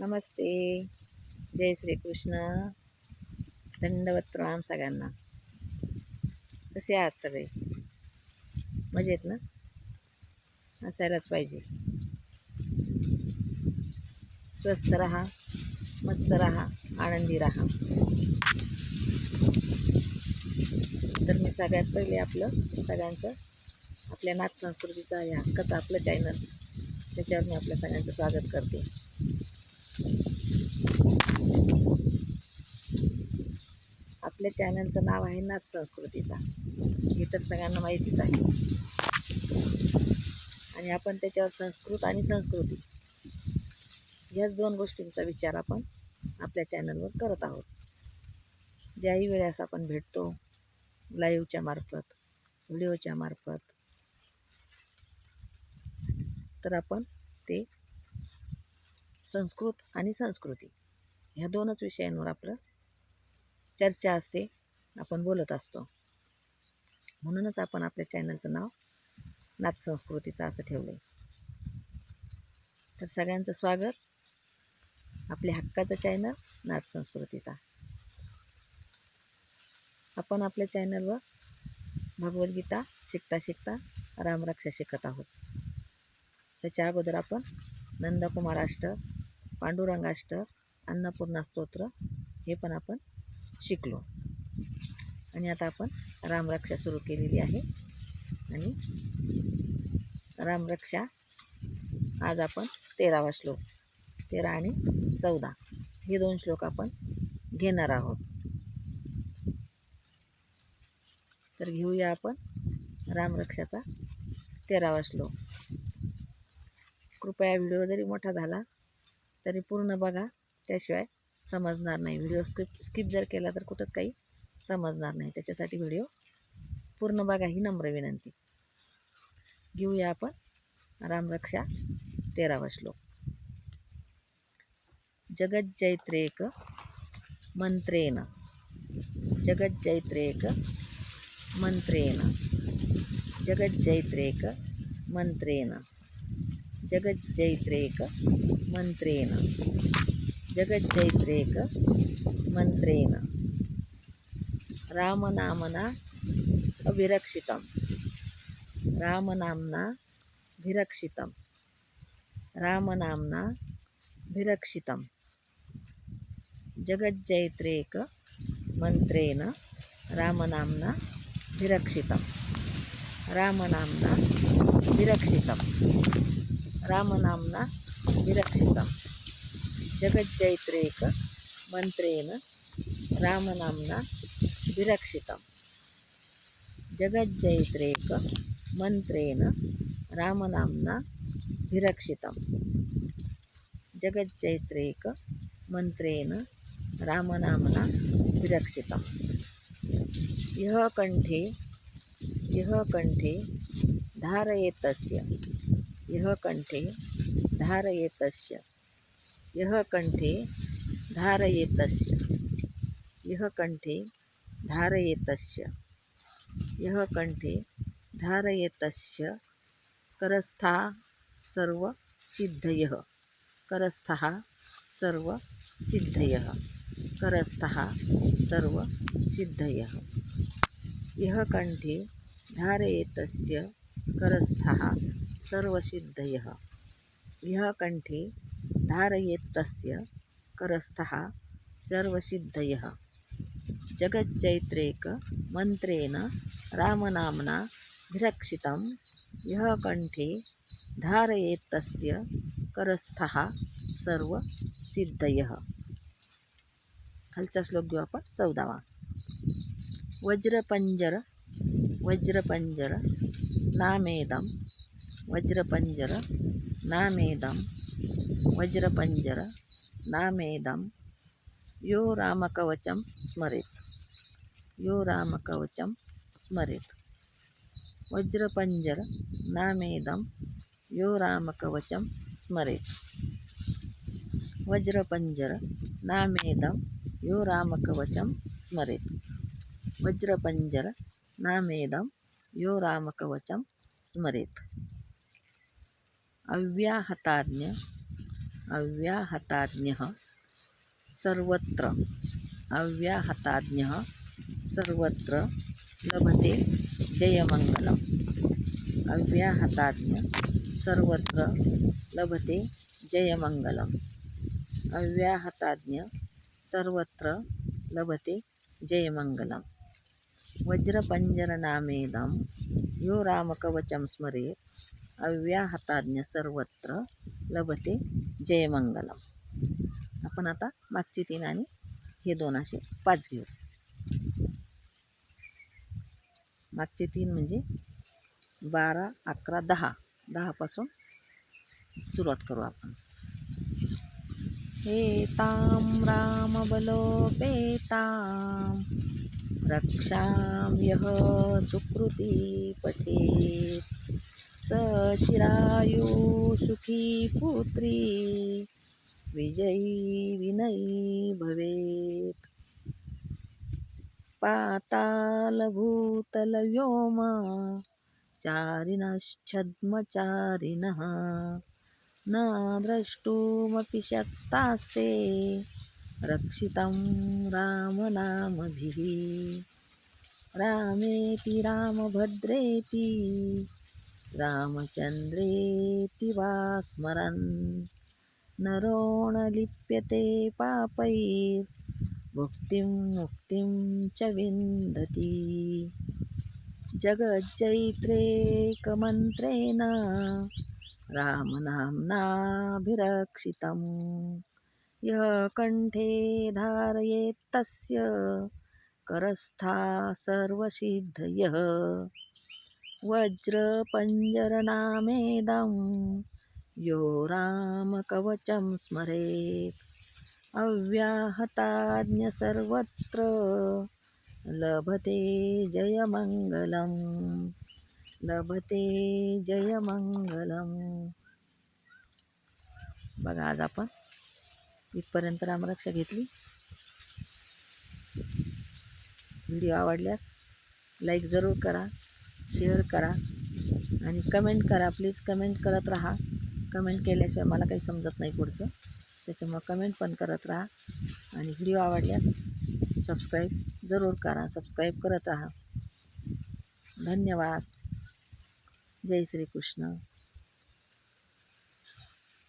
नमस्ते. जय श्रीकृष्ण. दंडवत प्रणाम सगळ्यांना. कसे आहात सगळे? मजेत ना? असायलाच पाहिजे. स्वस्त रहा मस्त रहा आनंदी रहा. तर मी सगळ्यात पहिले आपलं सगळ्यांचं आपल्या नाच संस्कृतीचा हे हक्काचं आपलं चॅनल त्याच्यावर मी आपल्या सगळ्यांचं स्वागत करते. आपल्या चॅनलचं नाव आहे नाच संस्कृतीचा. हे तर सगळ्यांना माहितीच आहे. आणि आपण त्याच्यावर संस्कृत आणि संस्कृती ह्याच दोन गोष्टींचा विचार आपण आपल्या चॅनलवर करत आहोत. ज्याही वेळेस आपण भेटतो लाईव्हच्या मार्फत व्हिडिओच्या मार्फत तर आपण ते संस्कृत आणि संस्कृती ह्या दोनच विषयांवर आपलं चर्चा असते आपण बोलत असतो. म्हणूनच आपण आपल्या चॅनलचं नाव नाच संस्कृतीचं असं ठेवलं आहे तर सगळ्यांचं स्वागत. आपल्या हक्काचं चॅनल नाच संस्कृतीचा. आपण आपल्या चॅनलवर भगवद्गीता शिकता शिकता रामरक्षा शिकत आहोत. त्याच्या अगोदर आपण नंदकुमाराष्टक पांडुरंगाष्टक अन्नपूर्णा स्तोत्र हे पण आपण शिकलो. आणि आता आपण रामरक्षा सुरू केलेली आहे. आणि रामरक्षा आज आपण तेरावा श्लोक तेरा आणि चौदा हे दोन श्लोक आपण घेणार आहोत. तर घेऊया आपण रामरक्षाचा तेरावा श्लोक. कृपया व्हिडिओ जरी मोठा झाला तरी पूर्ण बघा. त्याशिवाय समजणार नाही. व्हिडिओ स्किप स्किप जर केला तर कुठंच काही समजणार नाही. त्याच्यासाठी व्हिडिओ पूर्ण बघा ही नम्र विनंती. घेऊया आपण रामरक्षा तेरावा श्लोक. जगज्जैत्रेक मंत्रेण. जगज्जैत्रेक मंत्रेण. जगज्जैत्रेक मंत्रेण. जगज्जैत्रेक मन्त्रेण। जगज्जैत्रेक मन्त्रेण। रामनामना अविरक्षितं रामनाम्ना विरक्षितं रामनाम्ना विरक्षितं जगज्जैत्रेक मन्त्रेण रामनाम्ना विरक्षितं रामनाम्ना विरक्षितम् रामनाम्ना विरक्षितं जगज्जैत्रेकमन्त्रेण रामनाम्ना विरक्षितं जगज्जैत्रेकमन्त्रेण रामनाम्ना विरक्षितं जगज्जैत्रेकमन्त्रेण रामनाम्ना विरक्षितं यः कण्ठे यः कण्ठे धारयेतस्य यः कण्ठे धारयेतस्य। यः कण्ठे धारयेतस्य। यः कण्ठे धारयेतस्य। यः कण्ठे धारयेतस्य। करस्था सर्वसिद्धयः करस्थः सर्वसिद्धयः करस्थः सर्वसिद्धयः यः कण्ठे धारयेतस्य। करस्थः सर्वसिद्धयः। यः कण्ठे धारयेत्तस्य करस्थः सर्वसिद्धयः। जगच्चैत्रेकमन्त्रेण रामनाम्ना विरक्षितं यः कण्ठे धारयेत्तस्य करस्थः सर्वसिद्धयः। खालचा श्लोक घेऊ आपण चौदावा। वज्रपंजर वज्रपंजर नामेदं वज्रपंजर नामेदं वज्रपंजर नामेदं यो रामकवचं स्मरेत् यो रामकवचं स्मरेत् वज्रपंजर नामेदं यो रामकवचं स्मरेत् वज्रपंजर नामेदं यो रामकवचं स्मरेत् वज्रपंजर नामेदं यो रामकवचं स्मरेत् अव्याहताज्ञ अव्याहताज्ञ सर्वत्र अव्याहताज्ञ सर्वत्र लभते जयमङ्गलम्। अव्याहताज्ञ सर्वत्र लभते जयमङ्गलम्। अव्याहताज्ञ सर्वत्र लभते जयमङ्गलम्। वज्रपञ्जरनामेदं यो रामकवचं स्मरेत्। अव्याहताज्ञ सर्वत्र लभते. जयमंगलम आपण आता मागचे तीन आणि हे दोन असे पाच घेऊ. मागचे तीन म्हणजे बारा अकरा दहा. दहापासून सुरुवात करू आपण. हे ताम रामबलोपेताम रक्षां यः सुकृती पठेत् स सुखी पुत्री। विजयी विनयी भवेत्। पातालभूतलव्योम चारिणश्छद्मचारिणः न द्रष्टुमपि शक्तास्ते रक्षितं रामनामभिः। रामेति रामभद्रेति रामचन्द्रेतिवा स्मरन् नरोणलिप्यते पापैर्भुक्तिं मुक्तिं च विन्दति। जगज्जैत्रेकमन्त्रेण रामनाम्नाभिरक्षितं यः कण्ठे धारयेत्तस्य करस्था सर्वसिद्धयः। वज्रपञ्जरनामेदं। यो रामकवचं स्मरेत्। अव्याहताज्ञ सर्वत्र लभते जयमङ्गलं लभते जयमंगलम बघा आज आपण इथपर्यंत रामरक्षा घेतली. व्हिडिओ आवडल्यास लाईक जरूर करा. शेअर करा आणि कमेंट करा. प्लीज कमेंट करत राहा. कमेंट केल्याशिवाय मला काही समजत नाही पुढचं. त्याच्यामुळं कमेंट पण करत राहा आणि व्हिडिओ आवडल्यास सबस्क्राईब जरूर करा. सबस्क्राईब करत राहा. धन्यवाद. जय श्रीकृष्ण.